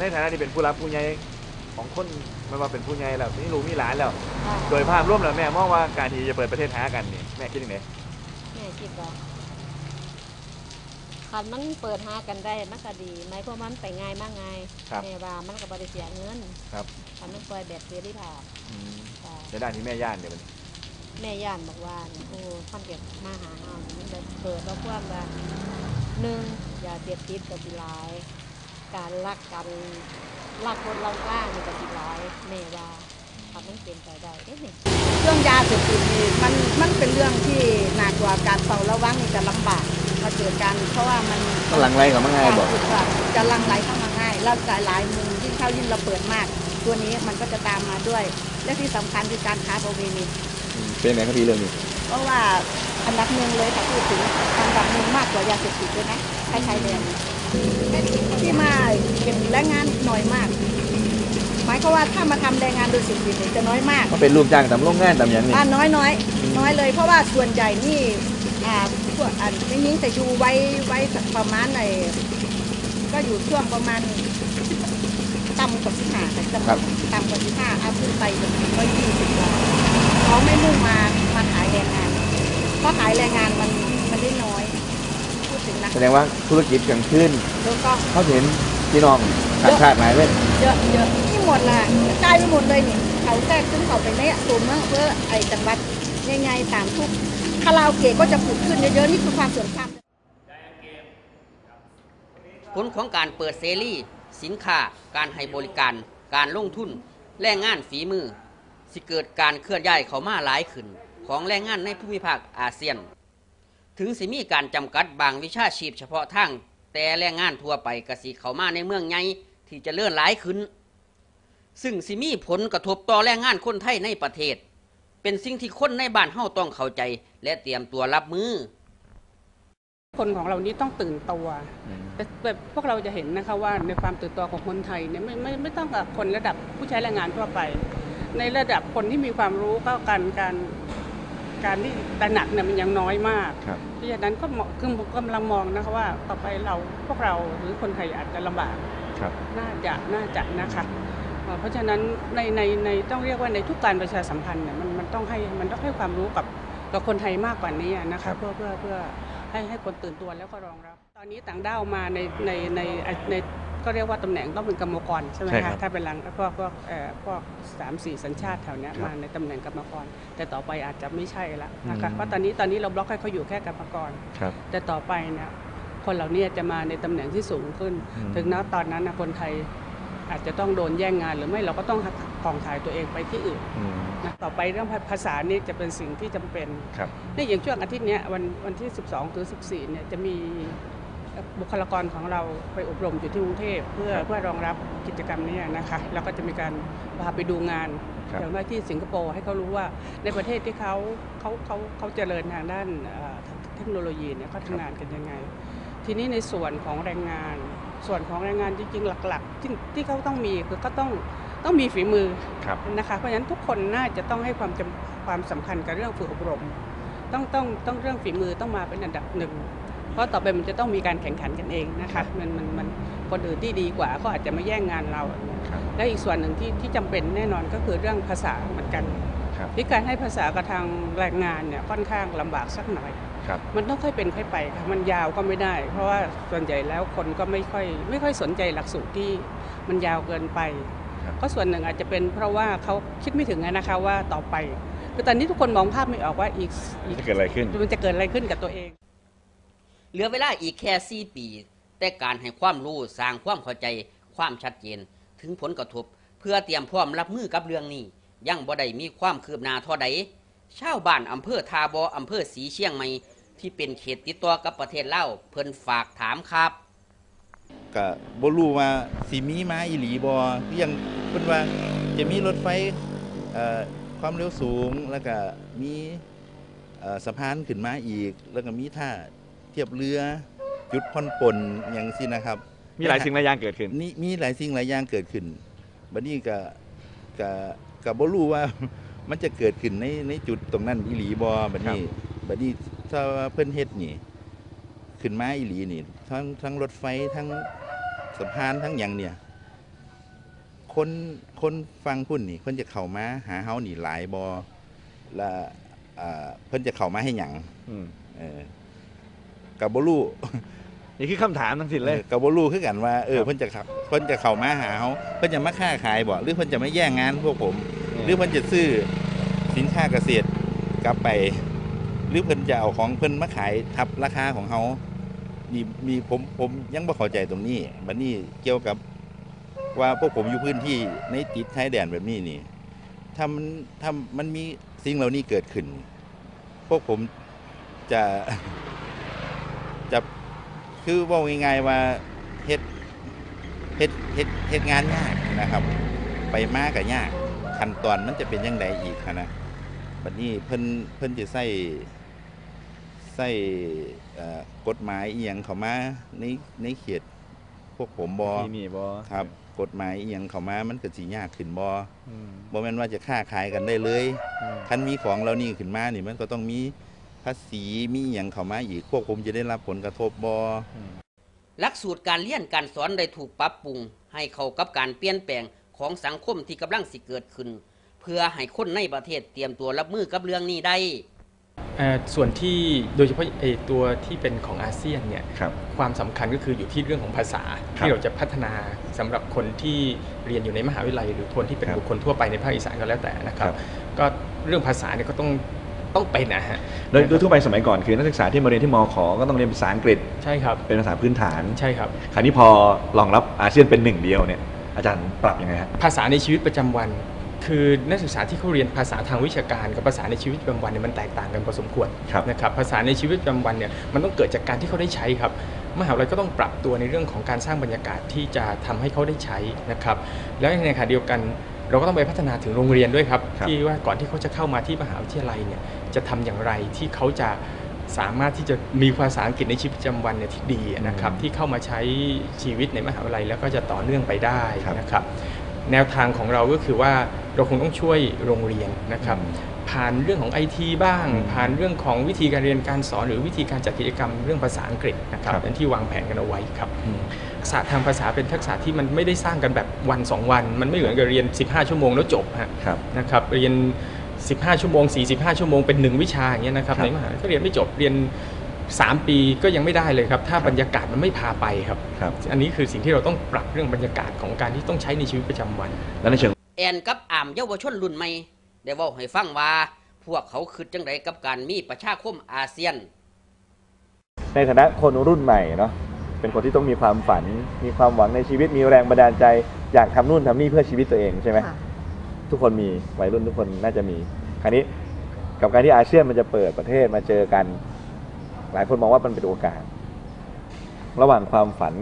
ในฐานะที่เป็นผู้รับผู้ใหญ่ของคนไม่ว่าเป็นผู้ใหญ่แล้วมีลูกมีหลานแล้วค่ะโดยภาพรวมแล้วแม่มองว่าการที่จะเปิดประเทศหากันนี่แม่คิดยังไงแม่คิดว่าคันมันเปิดหากันได้มันก็ดีหมายความว่ามันไปง่ายมากง่ายครับแม่ว่ามันก็บริเสียเงินครับคันมันปล่อยแบบเสรีภาพอืมค่ะในด้านที่แม่ย่านเดี๋ยวมันแม่ย่านบอกว่าเนี่ยโอ้คอนเก็บมาหาเฮานี่มันจะเปิดแล้วความว่าหนึ่งอย่าเสียติดกับสิหลาย การลักกันลักคนเรากล้านี่กับสิหลายแม่ว่าทำมันเป็นไปได้เอ๊ะนี่เรื่องยาเสพติดนี่มันมันเป็นเรื่องที่หนักกว่าการเฝ้าระวังนี่จะลำบากพอเจอกันเพราะว่ามันก็หลังไรกับมันง่ายบอกค่ะจะลังไหลเข้ามาง่ายแล้วหลายหลายมุมยิ่งเข้ายิ่งเราเปิดมาก ตัวนี้มันก็จะตามมาด้วย และที่สำคัญคือการค้าประเวณีเป็นไงครับพี่เรื่องนี้เพราะว่าอันดับหนึ่งเลยถ้าพูดถึงอันดับหนึ่งมากกว่ายาเสพติดด้วยนะใช้ใช้แดง ที่มาเป็นแรงงานน้อยมาก หมายความว่าถ้ามาทำแรงงานโดยเสพติดเนี่ยจะน้อยมากก็เป็นลูกจ้างตามโรงงานตามอย่างนี้อ่าน้อยน้อยน้อยเลยเพราะว่าส่วนใหญ่นี่อ่าพวกอันไม่ยิงแต่อยู่ไว้ไว้ประมาณในก็อยู่ช่วงประมาณต่ำกว่าสิบห้าแต่จำนวนต่ำกว่าสิบห้าอาขึ้นไปจนถึงก็ยี่สิบกว่าเขาไม่มุ่งมามาขายแรงงานเพราะขายแรงงานมันมันได้น้อย พูดถึงนะ แสดงว่าธุรกิจกลางคืนแล้วก็เขาเห็นพี่น้องต่างชาติหลายเลยเยอะเยอะที่หมดละกลายไปหมดเลยนี่เขาแทรกขึ้นเขาไปในตัวเมืองเพื่อไอ้จังหวัดใหญ่ๆตามทุกคาราโอเกะก็จะผุดขึ้นเยอะๆนี่คือความสำคัญผลของการเปิดเสรีสินค้า การให้บริการ การลงทุน แรงงานฝีมือ สิเกิดการเคลื่อนย้ายเข้ามาหลายขึ้น ของแรงงานในภูมิภาคอาเซียน ถึงสิมีการจำกัดบางวิชาชีพเฉพาะทางแต่แรงงานทั่วไปกสิเข้ามาในเมืองใหญ่ที่จะเลื่อนหลายขึ้น ซึ่งสิมีผลกระทบต่อแรงงานคนไทยในประเทศ เป็นสิ่งที่คนในบ้านเฮาต้องเข้าใจ และเตรียมตัวรับมือ คนของเรานี่ต้องตื่นตัวแต่แบบพวกเราจะเห็นนะคะว่าในความตื่นตัวของคนไทยเนี่ยไม่ไม่ไม่ต้องกับคนระดับผู้ใช้แรงงานทั่วไป ในระดับคนที่มีความรู้ก็การการ การที่ตระหนักเนี่ยมันยังน้อยมากครับ เพราะฉะนั้นก็เหมาะคือผมกำลังมองนะคะว่าต่อไปเราพวกเราหรือคนไทยอาจจะลำบากครับ น่าจะน่าจะนะคะเอ่อเพราะฉะนั้นในในในต้องเรียกว่าในทุกการประชาสัมพันธ์เนี่ยมันมันต้องให้มันต้องให้ความรู้กับกับคนไทยมากกว่านี้นะครัคะบ เพื่อเพื่อเพื่อให้ให้คนตื่นตัวแล้วก็รองรับ ตอนนี้ต่างด้าวมาในในในใน ก็เรียกว่าตำแหน่งต้องเป็นกรรมกรใช่ไหมใช่ครัคะบถ้าเป็นหลังพวกพวกเอ่อพวกสามสี่สัญชาติแถวเนี้ยครับมาในตำแหน่งกรรมกร แต่ต่อไปอาจจะไม่ใช่ละนะคะอืม เพราะตอนนี้ตอนนี้เราบล็อกให้เขาอยู่แค่กรรมกร ครับ แต่ต่อไปเนี่ยคนเหล่านี้จะมาในตำแหน่งที่สูงขึ้น อืม ถึงณตอนนั้นนะคนไทยอาจจะต้องโดนแย่งงานหรือไม่เราก็ต้องของขายตัวเองไปที่อื่นอืมนะต่อไปเรื่องภาษานี่จะเป็นสิ่งที่จำเป็น ครับนี่อย่างช่วงอาทิตย์เนี้ยวันวันที่ 12ถึง14 เนี่ยจะมี บุคลากรของเราไปอบรมอยู่ที่กรุงเทพเพื่อครับเพื่อรองรับกิจกรรมเนี้นะคะแล้วก็จะมีการพาไปดูงานครับอย่างว่าที่สิงคโปร์ให้เขารู้ว่าในประเทศที่เขาเขาเขาเขาเจริญทางด้านเอ่อเทคโนโลยีเนี่ยเขาทำงานกันยังไง ทีนี้ในส่วนของแรงงาน ส่วนของแรงงานจริงๆ หลักๆ ที่ที่เขาต้องมีคือก็ต้องต้องมีฝีมือครับนะคะเพราะฉะนั้นทุกคนน่าจะต้องให้ความจำความสำคัญกับเรื่องฝึกอบรม ต้องต้องต้องเรื่องฝีมือต้องมาเป็นอันดับหนึ่ง เพราะต่อไปมันจะต้องมีการแข่งขันกันเองนะคะมันมันมันคนอื่นที่ดีกว่าก็อาจจะมาแย่งงานเราครับและอีกส่วนหนึ่งที่ที่จำเป็นแน่นอนก็คือเรื่องภาษาเหมือนกันครับ ที่การให้ภาษากับทางแรงงานเนี่ยค่อนข้างลำบากสักหน่อย ครับ มันต้องค่อยเป็นค่อยไปค่ะมันยาวก็ไม่ได้ เพราะว่าส่วนใหญ่แล้วคนก็ไม่ค่อยไม่ค่อยสนใจหลักสูตรที่มันยาวเกินไป ครับก็ส่วนหนึ่งอาจจะเป็นเพราะว่าเขาคิดไม่ถึงนะคะว่าต่อไปคือตอนนี้ทุกคนมองภาพไม่ออกว่าอีกอีกจะเกิดอะไรขึ้น มันจะเกิดอะไรขึ้นกับตัวเอง เหลือเวลาอีกแค่ 4 ปี แต่การให้ความรู้สร้างความเข้าใจความชัดเจน ถึงผลกระทบ เพื่อเตรียมพร้อมรับมือกับเรื่องนี้ ยังบ่ได้มีความคืบหน้าเท่าใดชาวบ้านอำเภอทาบออำเภอสีเชียงใหม่ที่เป็นเขตติดต่อกับประเทศเล่าเพิ่นฝากถามครับก็บ่รู้ว่าสิมีมาอีหลีบ่คือยังเพิ่นว่าจะมีรถไฟความเร็วสูงแล้วก็มีสะพานขึ้นมาอีก แล้วก็มีท่า เทียบเรือจุดผ่อนปลนหยังซี่นะครับ มีหลายสิ่งหลายอย่างเกิดขึ้น นี่มีหลายสิ่งหลายอย่างเกิดขึ้นบัดนี้ก็ก็ก็บ่รู้ว่ามันจะเกิดขึ้นในในจุดตรงนั้นอีหลีบ่บัดนี้บัดนี้ถ้าว่าเพิ่นเฮ็ดนี่ ขึ้นมาอีหลีนี่ทั้งทั้งรถไฟทั้งสะพานทั้งหยังเนี่ยคนคนฟังพุ่นนี่เพิ่นจะเข้ามาหาเฮานี่หลายบ่และอ่าเพิ่นจะเข้ามาให้หยังอืมเออ ก็บ่รู้นี่คือคำถามทั้งสิ้นเลยออก็บ่รู้คือกันว่าเออครับเพิ่นจะขับเพิ่นจะเข้ามาหาเฮาเพิ่นจะมาค้าขายบ่หรือเพิ่นจะมาแย่งงานพวกผม หรือเพิ่นจะซื้อสินค้าเกษตรกลับไป หรือเพิ่นจะเอาของเพิ่นมาขายทับราคาของเฮานี่มีผมผมยังบ่เข้าใจตรงนี้บัดนี้เกี่ยวกับว่าพวกผมอยู่พื้นที่ในติดชายแดนแบบนี้นี่ถ้ามันถ้ามันมีสิ่งเหล่านี้เกิดขึ้น พวกผมจะ จะคือเว่าง่ายๆว่าเฮ็ดเฮ็ดเฮ็ดเฮ็ดงานยากนะครับ ไปมากกับยากขั้นตอนมันจะเป็นยังไงอีกหั้นนะบัดนี้เพิ่นเพิ่นจะใส่ใส่เอ่อกฎหมายอีหยังเข้ามาในในเขตพวกผมบอที่นี่บ่ครับ กฎหมายอีหยังเข้ามามันก็สิยากขึ้นบออืมบ่แม่นว่าจะค้าขายกันได้เลยอืมคันมีของเรานี่ขึ้นมานี่มันก็ต้องมี ภาษีมีอหย่างเข้ามาอีกพวกผมจะได้รับผลกระทบบอหลักสูตรการเรียนการสอนได้ถูกปรับปรุง ให้เข้ากับการเปลี่ยนแปลงของสังคมที่กำลังสิเกิดขึ้น เพื่อให้คนในประเทศเตรียมตัวรับมือกับเรื่องนี้ได้เอ่อส่วนที่โดยเฉพาะไอ้ตัวที่เป็นของอาเซียนเนี่ยครับความสำคัญก็คืออยู่ที่เรื่องของภาษาครับที่เราจะพัฒนาสำหรับคนที่เรียนอยู่ในมหาวิทยาลัย หรือคนที่เป็นครับบุคคลทั่วไปในภาคอีสานก็แล้วแต่นะครับครับก็เรื่องภาษาเนี่ยก็ต้อง ต้องเป็นนะฮะโดยโดยทั่วไปสมัยก่อนคือนักศึกษาที่มาเรียนที่มขก็ต้องเรียนภาษาอังกฤษใช่ครับเป็นภาษาพื้นฐานใช่ครับคราวนี้พอรองรับอาเซียนเป็นหนึ่งเดียวเนี่ยอาจารย์ปรับยังไงฮะภาษาในชีวิตประจำวัน คือนักศึกษาที่เขาเรียนภาษาทางวิชาการ กับภาษาในชีวิตประจำวันเนี่ยมันแตกต่างกันพอสมควรครับนะครับภาษาในชีวิตประจำวันเนี่ยมันต้องเกิดจากการที่เขาได้ใช้ครับมหาวิทยาลัยก็ต้องปรับตัวในเรื่องของการสร้างบรรยากาศที่จะทำให้เขาได้ใช้นะครับแล้วในขณะเดียวกัน เราก็ต้องไปพัฒนาถึงโรงเรียนด้วยครับครับที่ว่าก่อนที่เขาจะเข้ามาที่มหาวิทยาลัยเนี่ยจะทำอย่างไรที่เขาจะสามารถที่จะมีภาษาอังกฤษในชีวิตประจำวันเนี่ยที่ดีนะครับที่เข้ามาใช้ชีวิตในมหาวิทยาลัย แล้วก็จะต่อเนื่องไปได้นะครับ แนวทางของเราก็คือว่าเราคงต้องช่วยโรงเรียนนะครับ ผ่านเรื่องของไอทีบ้าง ผ่านเรื่องของวิธีการเรียนการสอน หรือวิธีการจัดกิจกรรมเรื่องภาษาอังกฤษนะครับครับเป็นที่วางแผนกันเอาไว้ครับทัก ษะทางภาษาเป็นทักษะที่มันไม่ได้สร้างกันแบบวัน 2 วัน มันไม่เหมือนกับเรียน 15 ชั่วโมงแล้วจบฮะครับนะครับเรียน 15 ชั่วโมง 45 ชั่วโมงเป็นหนึ่งวิชาอย่างเงี้ยนะครับครับในมหาลัยก็เรียนไม่จบเรียน 3 ปีก็ยังไม่ได้เลยครับ ถ้าบรรยากาศมันไม่พาไปครับครับอันนี้คือสิ่งที่เราต้องปรับเรื่องบรรยากาศของการที่ต้องใช้ในชีวิตประจำวัน แล้วในเชิงแอนกับอามเยาวชนรุ่นใหม่ได้เว้าให้ฟังว่าพวกเขาคิดจังไดกับการมีประชาคมอาเซียน ในฐานะคนรุ่นใหม่เนาะ เป็นคนที่ต้องมีความฝัน มีความหวังในชีวิต มีแรงบันดาลใจ อยากทำนู่นทำนี่เพื่อชีวิตตัวเองใช่ไหมทุกคนมีวัยรุ่นทุกคนน่าจะมี คราวนี้กับการที่อาเซียนมันจะเปิดประเทศมาเจอกัน หลายคนมองว่ามันเป็นโอกาส ระหว่างความฝัน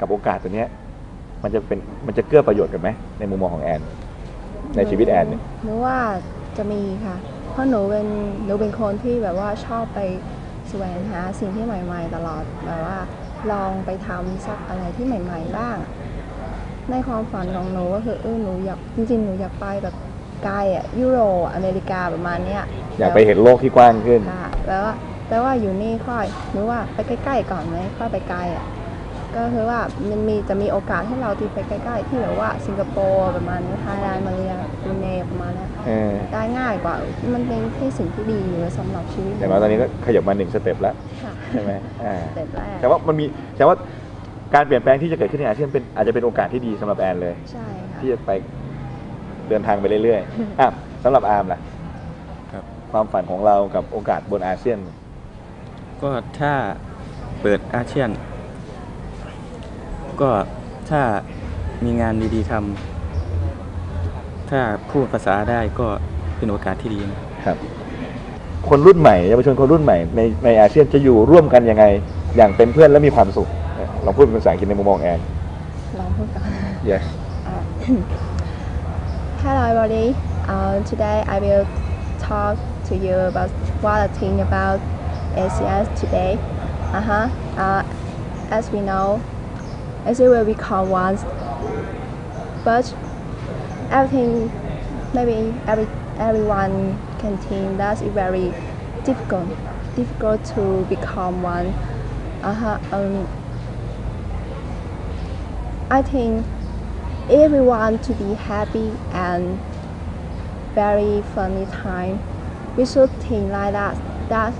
กับโอกาสตัวเนี้ย มันจะเป็นมันจะเกื้อประโยชน์กันไหมในมุมมองของแอน ในชีวิตแอนเนี่ยหนูว่าจะมีค่ะ เพราะหนูเป็นหนูเป็นคนที่แบบว่าชอบไปแสวงหาสิ่งที่ใหม่ ๆ ตลอดแบบว่า ลองไปทำสักอะไรที่ใหม่ ๆ บ้าง ในความฝันของหนูก็คือเออหนูอยากจริงๆหนูอยากไปแบบไกลอะยุโรปอเมริกาประมาณเนี้ยอยากไปเห็นโลกที่กว้างขึ้นค่ะแล้วว่าแต่ว่าอยู่นี่ค่อยหนูว่าไปใกล้ๆก่อนไหมค่อยไปไกลอะ ก็คือว่ามันมีจะมีโอกาสให้เราที่ไปใกล้ ๆ ที่แบบว่าสิงคโปร์ประมาณนี้ไทยแลนด์มาเลเซียบรูเนประมาณเนี้ยเออได้ง่ายกว่า มันเป็นที่สิ่งที่ดีอยู่สำหรับชีวิตอย่างน้อยตอนนี้ก็ขยับมาหนึ่งสเต็ปแล้วค่ะใช่ไหมอ่าสเต็ปแรกแต่ว่ามันมีแต่ว่าการเปลี่ยนแปลงที่จะเกิดขึ้นในอาเซียนเป็นอาจจะเป็นโอกาสที่ดีสำหรับแอนเลย ใช่ค่ะที่จะไปเดินทางไปเรื่อยๆอะสำหรับอาร์มล่ะครับ ความฝันของเรากับโอกาสบนอาเซียน ก็ถ้าเปิดอาเซียน ก็ถ้ามีงานดีๆทำถ้าพูดภาษาได้ก็เป็นโอกาสที่ดีนะครับ คนรุ่นใหม่เยาวชนคนรุ่นใหม่ในในอาเซียนจะอยู่ร่วมกันยังไง อย่างเป็นเพื่อนและมีความสุขลองพูดเป็นภาษาอังกฤษในมุมมองแอนลองพูดก่อน yes Uh, Hello everybody. Uh, today I will talk to you about what I think about ACS today. Uh-huh. Uh, as we know, ACS will become one, but everything, maybe every everyone can think that it's very difficult, difficult to become one. Uh-huh. Um, I think everyone to be happy and very funny time. We should think like that. That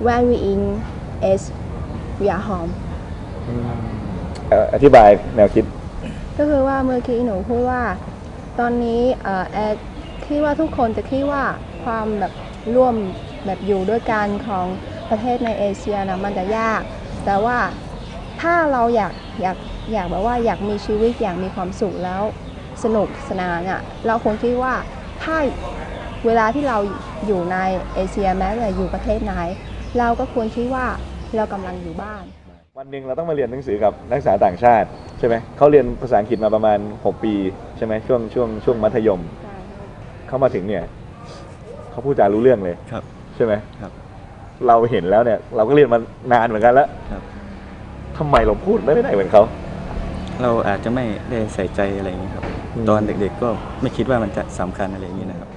when we in is we are home. เอธิบายแนวคิด ก็คือว่าเมื่อกี้หนูพูดว่า ตอนนี้เอ่อแอดคิดว่าทุกคนจะคิดว่าความแบบร่วมแบบอยู่ด้วยกันของประเทศในเอเชียนะมันจะยาก แต่ว่าถ้าเราอยากอยากอยากแบบว่าอยากมีชีวิตอยากมีความสุขแล้วสนุกสนานอะเราคงคิดว่าถ้าเวลาที่เราอยู่ในเอเชียแม้แต่อยู่ประเทศไหน เราก็ควรคิดว่าเรากำลังอยู่บ้าน วันหนึ่งเราต้องมาเรียนหนังสือกับนักศึกษาต่างชาติใช่ไหมเขาเรียนภาษาอังกฤษมาประมาณ 6 ปีใช่ไหมช่วงช่วงช่วงมัธยม เข้ามาถึงเนี่ยเขาพูดจารู้เรื่องเลยครับ ใช่ไหมครับ เราเห็นแล้วเนี่ย เราก็เรียนมานานเหมือนกันแล้วครับ ทำไมเราพูดไม่ได้เหมือนเขา เราอาจจะไม่ได้ใส่ใจอะไรอย่างนี้ยครับ อืม ตอนเด็กๆก็ไม่คิดว่ามันจะสำคัญอะไรอย่างนี้นะครับ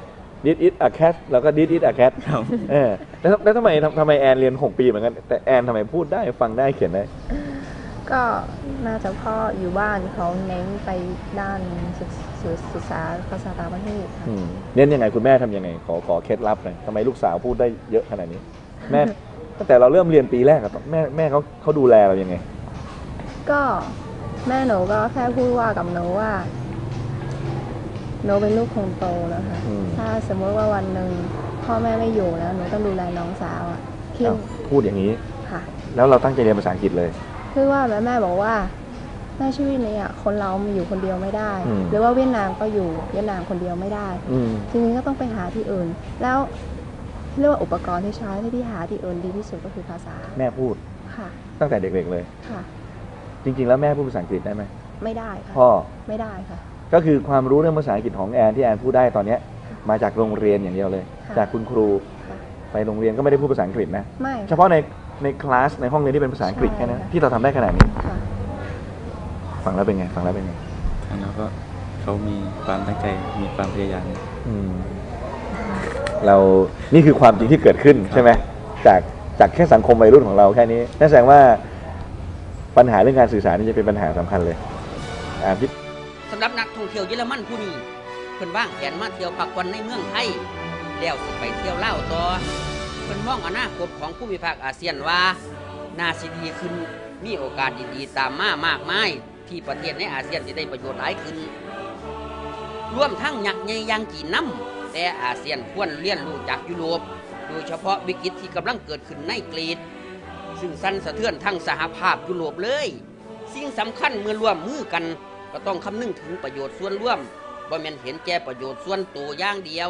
did it a cat แล้วก็ did it a cat ครับ เออแล้วแล้วทำไมทำทำไมแอนเรียน 6 ปีเหมือนกัน แต่แอนทำไมพูดได้ฟังได้เขียนได้ ก็น่าจะเพ่ออยู่บ้านเขาเน้นไปด้านศึกศึกศึกษาภาษาต่างประเทศค่ะ อืมเน้นยังไงคุณแม่ทำยังไง ขอขอเคล็ดลับหน่อยทำไมลูกสาวพูดได้เยอะขนาดนี้ แม่ ตั้งแต่เราเริ่มเรียนปีแรกอะแม่แม่เขาเขาดูแลเรายังไง ก็แม่หนูก็แค่พูดว่ากับหนูว่า หนูเป็นลูกคนโตนะคะ อืม ถ้าสมมติว่าวันหนึ่งพ่อแม่ไม่อยู่แล้วหนูต้องดูแลน้องสาวอะคิดอ้าวพูดอย่างนี้ ค่ะ แล้วเราตั้งใจเรียนภาษาอังกฤษเลย คือว่าแม่แม่บอกว่าในชีวิตนี้อะคนเรามันอยู่คนเดียวไม่ได้ อืม หรือว่าเวียดนามก็อยู่เวียดนามคนเดียวไม่ได้ อืม ทีนี้ก็ต้องไปหาที่อื่น แล้วเรียกว่าอุปกรณ์ที่ใช้ที่หาที่อื่นดีที่สุดก็คือภาษาแม่พูดค่ะตั้งแต่เด็กๆเลย ค่ะ จริง ๆ แล้วแม่พูดภาษาอังกฤษได้ไหมไม่ได้ค่ะพ่อไม่ได้ค่ะ ก็คือความรู้เรื่องภาษาอังกฤษของแอนที่แอนพูดได้ตอนเนี้ยมาจากโรงเรียนอย่างเดียวเลย ค่ะจากคุณครูค่ะ ไปโรงเรียนก็ไม่ได้พูดภาษาอังกฤษนะไม่ เฉพาะในในคลาสในห้องเรียนที่เป็นภาษาอังกฤษใช่ แค่นั้นค่ะที่เราทำได้ขนาดนี้ค่ะ ฟังแล้วเป็นไงฟังแล้วเป็นไงแล้วก็เขามีความตั้งใจมีความพยายาม อืมเรานี่คือความจริงที่เกิดขึ้นใช่ไหมจากจากแค่สังคมวัยรุ่นของเราแค่นี้นั่นแสดงว่าปัญหาเรื่องการสื่อสารนี่จะเป็นปัญหาสำคัญเลยอ่าพี่สำหรับนัก ท่องเที่ยวเยอรมันผู้นี้เพิ่นว่างแผนมาเที่ยวพักผ่อนในเมืองไทย แล้วสิไปเที่ยวลาวต่อเพิ่นมองอนาคตของผู้มีภาคอาเซียนว่าน่าสิดีขึ้นมีโอกาสดีๆตามมามากมาย ที่ประเทศในอาเซียนจะได้ประโยชน์หลายขึ้นรวมทั้งยักษ์ใหญ่ยังจีนน้ำแต่อาเซียนควรเรียนรู้จากยุโรปโดยเฉพาะวิกฤตที่กำลังเกิดขึ้นในกรีซซึ่งสั่นสะเทือนทั้งสหภาพยุโรปเลย สิ่งสำคัญเมื่อร่วมมือกัน ก็ต้องคำนึงถึงประโยชน์ส่วนร่วมบ่แม่นเห็นแก่ประโยชน์ส่วนตัวอย่างเดียว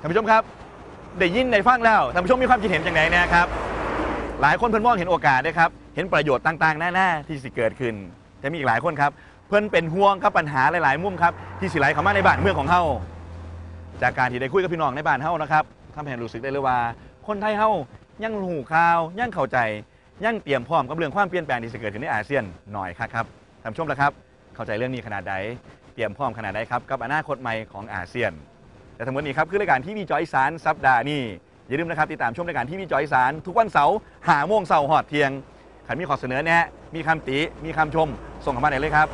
ท่านผู้ชมครับได้ยินได้ฟังแล้วท่านผู้ชมมีความคิดเห็นอย่างไรนะครับ หลายคนเพิ่นมองเห็นโอกาสนะครับ เห็นประโยชน์ต่างๆหน้าๆที่สิเกิดขึ้น แต่มีอีกหลายคนครับ เพิ่นเป็นห่วงครับปัญหาหลายๆ มุมครับที่สิไหลเข้ามาในบ้านเมืองของเฮาจากการที่ได้คุยกับพี่น้องในบ้านเฮานะครับทำให้รู้สึกได้เลยว่า คนไทยเฮายังหูข่าวยังเข้าใจยังเตรียมพร้อมกับเรื่องความเปลี่ยนแปลงที่จะเกิดขึ้นในอาเซียนหน่อยครับครับ ท่านชมละครับ เข้าใจเรื่องนี้ขนาดใดเตรียมพร้อมขนาดใดครับกับอนาคตใหม่ของอาเซียน และทั้งหมดนี้ครับคือรายการที่มีจอยสานสัปดาห์นี้อย่าลืมนะครับติดตามชมรายการที่มีจอยสานทุกวันเสาร์หาโมงเสาร์หอดเที่ยงขันมีขอเสนอแนะมีคำติมีคำชม ส่งเข้ามาได้เลยครับ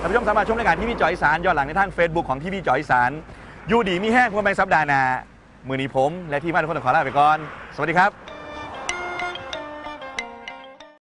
ท่านผู้ชมสามารถชมรายการที่มีจอยสานย้อนหลังในทาง Facebook ของที่มีจอยสานยูดีมีแห้งพวกแมงสัปดาห์หนามือนี้ผม และทีมงานทุกคนขอลาไปก่อน สวัสดีครับ